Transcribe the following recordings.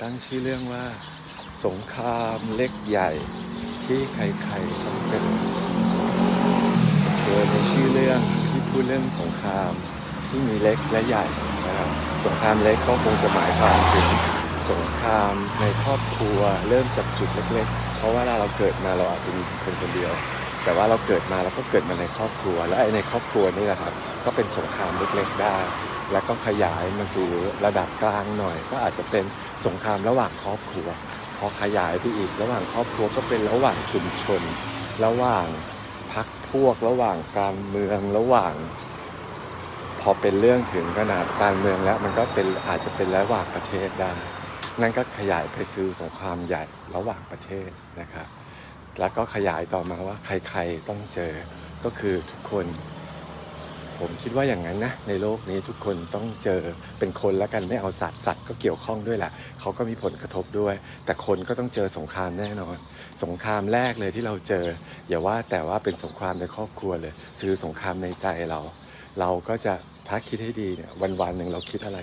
ตั้งชื่อเรื่องว่า สงครามเล็กใหญ่ที่ใครๆต้องเจอโดยในชื่อเรื่องที่พูดเรื่องสงครามที่มีเล็กและใหญ่นะครับสงครามเล็กก็คงจะหมายความถึงสงครามในครอบครัวเริ่มจากจุดเล็กๆ เพราะว่าเราเกิดมาเราอาจจะมีคนคนเดียว แต่ว่าเราเกิดมาเราก็เกิดมาในครอบครัว และไอ้ในครอบครัวนี่แหละครับ ก็เป็นสงครามเล็กๆได้ แล้วก็ขยายมาสู่ระดับกลางหน่อย ก็อาจจะเป็นสงครามระหว่างครอบครัว พอขยายไปอีกระหว่างครอบครัวก็เป็นระหว่างชุมชน ระหว่างพักพวกระหว่างการเมืองระหว่าง พอเป็นเรื่องถึงขนาดการเมืองแล้วมันก็เป็นอาจจะเป็นระหว่างประเทศได้ นั่นก็ขยายไปสู่สงครามใหญ่ระหว่างประเทศนะครับแล้วก็ขยายต่อมาว่าใครๆต้องเจอก็คือทุกคน ผมคิดว่าอย่างนั้นนะ ในโลกนี้ทุกคนต้องเจอเป็นคนแล้วกันไม่เอาสัตว์สัตว์ก็เกี่ยวข้องด้วยแหละเขาก็มีผลกระทบด้วย แต่คนก็ต้องเจอสงครามแน่นอน สงครามแรกเลยที่เราเจอ อย่าว่าแต่ว่าเป็นสงครามในครอบครัวเลยคือสงครามในใจเรา เราก็จะถ้าคิดให้ดีเนี่ยวันวันหนึ่งเราคิดอะไร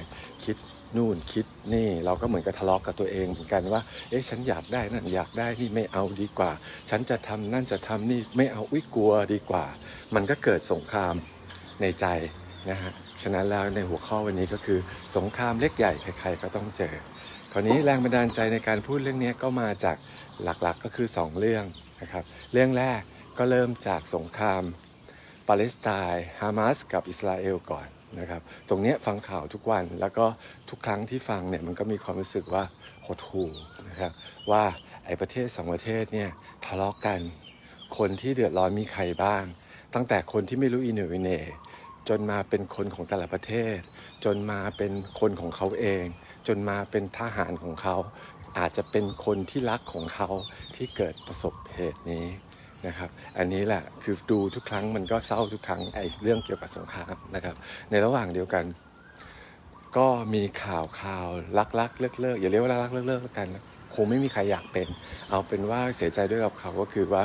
คิดนู่นคิดนี่เราก็เหมือนกับทะเลาะกับตัวเองเหมือนกันว่า เอ๊ะฉันอยากได้นั่นอยากได้นี่ไม่เอาดีกว่า ฉันจะทำนั่นจะทำนี่ไม่เอาอุ้ยกลัวดีกว่า มันก็เกิดสงคราม ในใจนะฮะฉะนั้นแล้วในหัวข้อวันนี้ก็คือ สงครามเล็กใหญ่ใครๆก็ต้องเจอ คราวนี้แรงบันดาลใจในการพูดเรื่องนี้ก็มาจากหลักๆก็คือ 2 เรื่องนะครับเรื่องแรกก็เริ่มจากสงครามปาเลสไตน์ฮามาสกับอิสราเอลก่อนนะครับตรงเนี้ยฟังข่าวทุกวันแล้วก็ทุกครั้งที่ฟังเนี่ยมันก็มีความรู้สึกว่าหดหู่นะครับว่าไอ้ประเทศสองประเทศเนี่ยทะเลาะกัน คนที่เดือดร้อนมีใครบ้าง ตั้งแต่คนที่ไม่รู้อินเนอินเน จนมาเป็นคนของแต่ละประเทศ จนมาเป็นคนของเขาเอง จนมาเป็นทหารของเขา อาจจะเป็นคนที่รักของเขาที่เกิดประสบเหตุนี้นะครับ อันนี้แหละคือดูทุกครั้งมันก็เศร้าทุกครั้งไอ้เรื่องเกี่ยวกับสงครามนะครับ ในระหว่างเดียวกัน ก็มีข่าวข่าวรักรักเลิกเลิกอย่าเรียกว่ารักรักเลิกเลิกแล้วกัน งไม่มีใครอยากเป็น เอาเป็นว่าเสียใจด้วยกับเขาก็คือว่า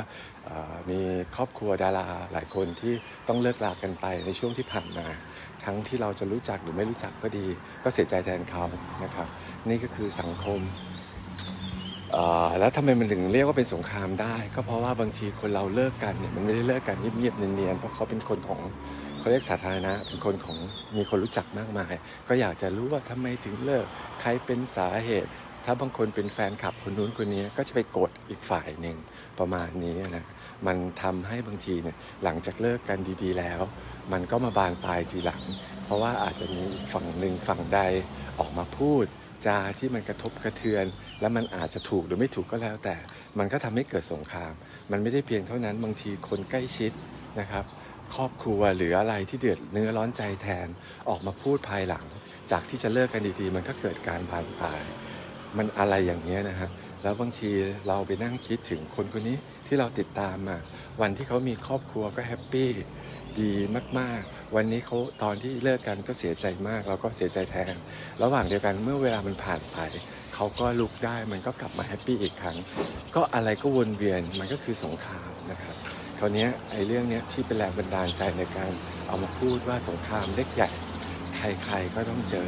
มีครอบครัวดาราหลายคนที่ต้องเลิกลากันไปในช่วงที่ผ่านมา ทั้งที่เราจะรู้จักหรือไม่รู้จักก็ดี ก็เสียใจแทนเขานะครับ นี่ก็คือสังคมแล้วทำไมมันถึงเรียกว่าเป็นสงครามได้ ก็เพราะว่าบางทีคนเราเลิกกันเนี่ยมันไม่ได้เลิกกันเงียบๆเนียนๆเพราะเขาเป็นคนของเขาเรียกสาธารณะเป็นคนของมีคนรู้จักมากมาย ก็อยากจะรู้ว่าทำไมถึงเลิกใครเป็นสาเหตุ ถ้าบางคนเป็นแฟนคลับคนนู้นคนนี้ก็จะไปกดอีกฝ่ายหนึ่งประมาณนี้นะมันทำให้บางทีเนี่ยหลังจากเลิกกันดีๆแล้ว มันก็มาบานปลายทีหลัง เพราะว่าอาจจะมีฝั่งหนึ่งฝั่งใดออกมาพูดจาที่มันกระทบกระเทือน แล้วมันอาจจะถูกหรือไม่ถูกก็แล้ว แต่มันก็ทำให้เกิดสงคราม มันไม่ได้เพียงเท่านั้นบางทีคนใกล้ชิดนะครับครอบครัวหรืออะไรที่เดือดเนื้อร้อนใจแทนออกมาพูดภายหลัง จากที่จะเลิกกันดีๆ มันก็เกิดการบานปลาย มันอะไรอย่างเงี้ยนะฮะแล้วบางทีเราไปนั่งคิดถึงคนคนนี้ที่เราติดตามมาวันที่เขามีครอบครัวก็แฮปปี้ดีมากๆ วันนี้เขาตอนที่เลิกกันก็เสียใจมากเราก็เสียใจแทน ระหว่างเดียวกันเมื่อเวลามันผ่านไปเขาก็ลุกได้มันก็กลับมาแฮปปี้อีกครั้ง ก็อะไรก็วนเวียนมันก็คือสงครามนะครับคราวนี้ไอ้เรื่องเนี้ยที่เป็นแรงบันดาลใจในการเอามาพูดว่าสงครามเล็กใหญ่ ใครๆก็ต้องเจอ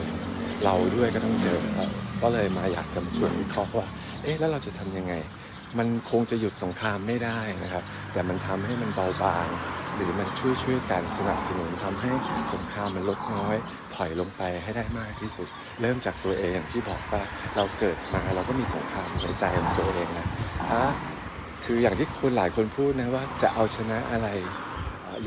เราด้วยก็ต้องเจอครับก็เลยมาอยากจะมาชวนวิเคราะห์ว่า เอ๊ะแล้วเราจะทำยังไง มันคงจะหยุดสงครามไม่ได้นะครับ แต่มันทำให้มันเบาบาง หรือมันช่วยช่วยกันสนับสนุนทำให้สงครามมันลดน้อย ถอยลงไปให้ได้มากที่สุด เริ่มจากตัวเองอย่างที่บอกว่าเราเกิดมาเราก็มีสงครามในใจของตัวเองนะถ้าคืออย่างที่คนหลายคนพูดนะว่าจะเอาชนะอะไร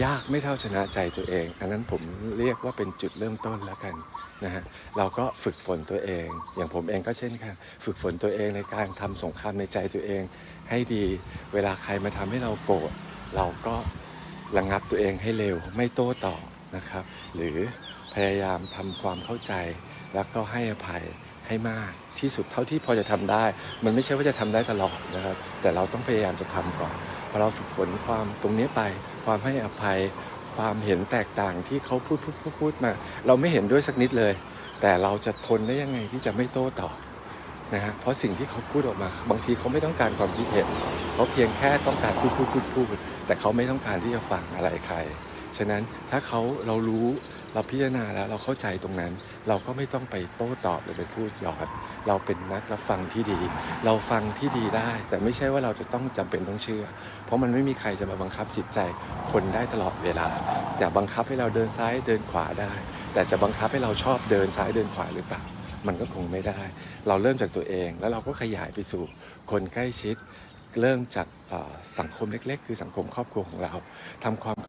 ยากไม่เท่าชนะใจตัวเอง อันนั้นผมเรียกว่าเป็นจุดเริ่มต้นแล้วกันนะฮะเราก็ฝึกฝนตัวเอง อย่างผมเองก็เช่นกัน ฝึกฝนตัวเองในการทำสงครามในใจตัวเอง ให้ดีเวลาใครมาทำให้เราโกรธเราก็ระงับตัวเองให้เร็วไม่โต้ตอบนะครับ หรือพยายามทำความเข้าใจ แล้วก็ให้อภัยให้มากที่สุดเท่าที่พอจะทำได้ มันไม่ใช่ว่าจะทำได้ตลอดนะครับ แต่เราต้องพยายามจะทำก่อน พอเราฝึกฝนความตรงนี้ไป ความให้อภัย ความเห็นแตกต่างที่เขาพูดพูดพูดพูดมา เราไม่เห็นด้วยสักนิดเลย แต่เราจะทนได้ยังไงที่จะไม่โต้ตอบนะฮะเพราะสิ่งที่เขาพูดออกมา บางทีเขาไม่ต้องการความคิดเห็นเขาเพียงแค่ต้องการพูดพูดพูดพูดแต่เขาไม่ต้องการที่จะฟังอะไรใคร ฉะนั้นถ้าเขาเรารู้เราพิจารณาแล้วเราเข้าใจตรงนั้น เราก็ไม่ต้องไปโต้ตอบหรือไปพูดหยอดเราเป็นนักรับฟังที่ดี เราฟังที่ดีได้ แต่ไม่ใช่ว่าเราจะต้องจำเป็นต้องเชื่อ เพราะมันไม่มีใครจะมาบังคับจิตใจคนได้ตลอดเวลา จะบังคับให้เราเดินซ้ายเดินขวาได้ แต่จะบังคับให้เราชอบเดินซ้ายเดินขวาหรือเปล่ามันก็คงไม่ได้ เราเริ่มจากตัวเองแล้วเราก็ขยายไปสู่คนใกล้ชิด เริ่มจากสังคมเล็ก ๆ คือสังคมครอบครัวของเราทำความ